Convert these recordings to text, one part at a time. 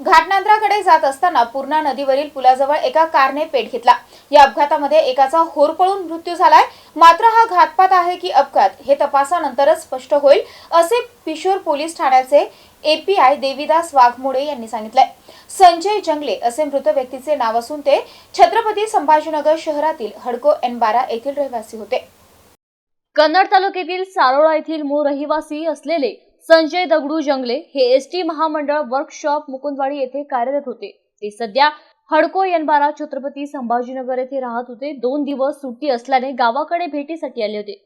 घाटनांद्राकडे जात असताना पूर्णा नदीवरील पुलाजवळ एका कारने पेट घेतला. या अपघातामध्ये एकाचा होरपळून मृत्यू झालाय. मात्र हा घातपात आहे की अपघात हे तपासानंतरच स्पष्ट होईल असे पिशोर पोलीस ठाण्याचे एपीआय देवीदास वाघमोडे यांनी सांगितलंय. संजय जंगले असे मृत व्यक्तीचे नाव असून ते छत्रपती संभाजीनगर शहरातील हडको एन बारा येथील रहिवासी होते. कन्नड तालुक्यातील सारोळा येथील मूळ रहिवासी असलेले संजय दगडू जंगले हे एस टी महामंडळ वर्कशॉप मुकुंदवाडी येथे कार्यरत होते. ते सध्या हडको यनबारा छत्रपती संभाजीनगर येथे राहत होते. दोन दिवस सुट्टी असल्याने गावाकडे भेटीसाठी आले होते.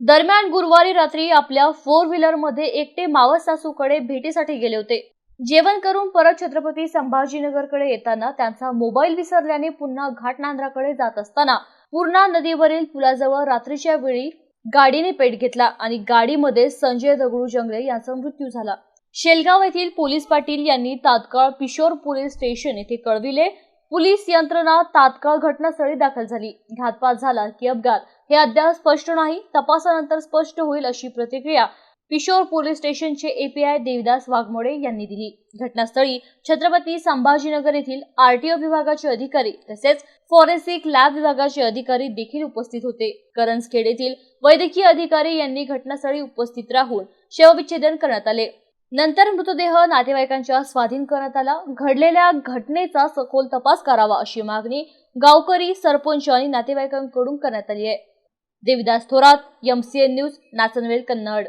दरम्यान गुरुवारी रात्री आपल्या फोर व्हीलरमध्ये एकटे मावस सासूकडे भेटीसाठी गेले होते. जेवण करून परत छत्रपती संभाजीनगरकडे येताना त्यांचा मोबाईल विसरल्याने पुन्हा घाटनांद्राकडे जात असताना पूर्णा नदीवरील पुलाजवळ रात्रीच्या वेळी गाडीने पेट घेतला आणि गाडीमध्ये संजय दगडू जंगले यांचा मृत्यू झाला. शेलगाव येथील पोलीस पाटील यांनी तात्काळ पिशोर पोलीस स्टेशन येथे कळविले. पोलीस यंत्रणा तात्काळ घटनास्थळी दाखल झाली. घातपात झाला की अपघात हे अद्याप स्पष्ट नाही. तपासानंतर स्पष्ट होईल अशी प्रतिक्रिया पिशोर पोलीस स्टेशनचे एपीआय देविदास वाघमोडे यांनी दिली. घटनास्थळी छत्रपती संभाजीनगर येथील आरटीओ विभागाचे अधिकारी तसेच फॉरेन्सिक लॅब विभागाचे अधिकारी देखील उपस्थित होते. करंजखेड येथील वैद्यकीय अधिकारी यांनी घटनास्थळी उपस्थित राहून शवविच्छेदन करण्यात आले. नंतर मृतदेह नातेवाईकांच्या स्वाधीन करण्यात आला. घडलेल्या घटनेचा सखोल तपास करावा अशी मागणी गावकरी सरपंच आणि नातेवाईकांकडून करण्यात आली आहे. Devidas Thorat MCN news Nachanvel Kannad.